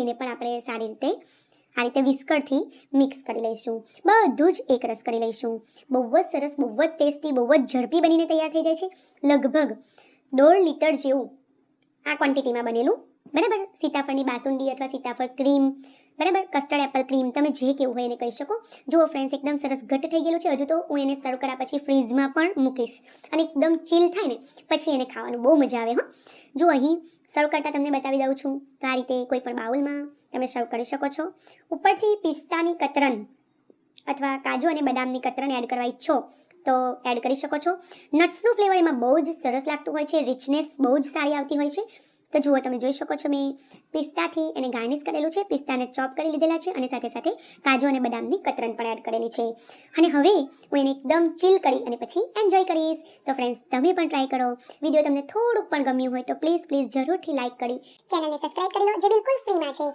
અને પણ આપણે સારી રીતે, આ રીતે વિસ્કરથી મિક્સ કરી લઈશું. બધું જ એકરસ કરી લઈશું. બહુ જ સરસ, બહુ જ ટેસ્ટી બહુ જ ઝડપી બનીને તૈયાર થઈ જાય છે. લગભગ દોઢ લીટર જેવું આ ક્વોન્ટિટીમાં બનેલું. બરાબર? સીતાફળની બાસુંદી અથવા સીતાફળ ક્રીમ બરાબર? કસ્ટર્ડ એપલ ક્રીમ તમે જે કેવું હોય એને કહી શકો. જુઓ ફ્રેન્ડ્સ એકદમ સરસ ઘટ થઈ ગયેલું છે. હજુ તો હું એને સર્વ કર્યા પછી ફ્રીઝમાં પણ મૂકીશ. અને એકદમ ચીલ થાય ને, પછી એને ખાવાનું. બહુ મજા આવે હો. જો અહીં સર્વ કરતાં તમને બતાવી દઉં છું. તો આ રીતે કોઈ પણ બાઉલમાં તમે સર્વ કરી શકો છો. ઉપરથી પિસ્તાની કતરન અથવા કાજુ અને બદામની કતરન એડ કરવા ઈચ્છો તો એડ કરી શકો છો. નટ્સનું ફ્લેવર એમાં બહુ જ સરસ લાગતું હોય છે. રિચનેસ બહુ જ સારી આવતી હોય છે. તો જુઓ, તમે જોઈ શકો છો મેં પિસ્તાથી એને ગાર્નિશ કરેલું છે. પિસ્તાને ચોપ કરી લીધેલા છે અને સાથે સાથે કાજુ અને બદામની કતરન પણ એડ કરેલી છે. અને હવે હું એને એકદમ ચીલ કરી અને પછી એન્જોય કરીશ. તો ફ્રેન્ડ્સ, તમે પણ ટ્રાય કરો. વીડિયો તમને થોડુંક પણ ગમ્યું હોય તો પ્લીઝ પ્લીઝ જરૂરથી લાઇક કરી ચેનલને સબસ્ક્રાઇબ કરી લો, જે બિલકુલ ફ્રીમાં છે.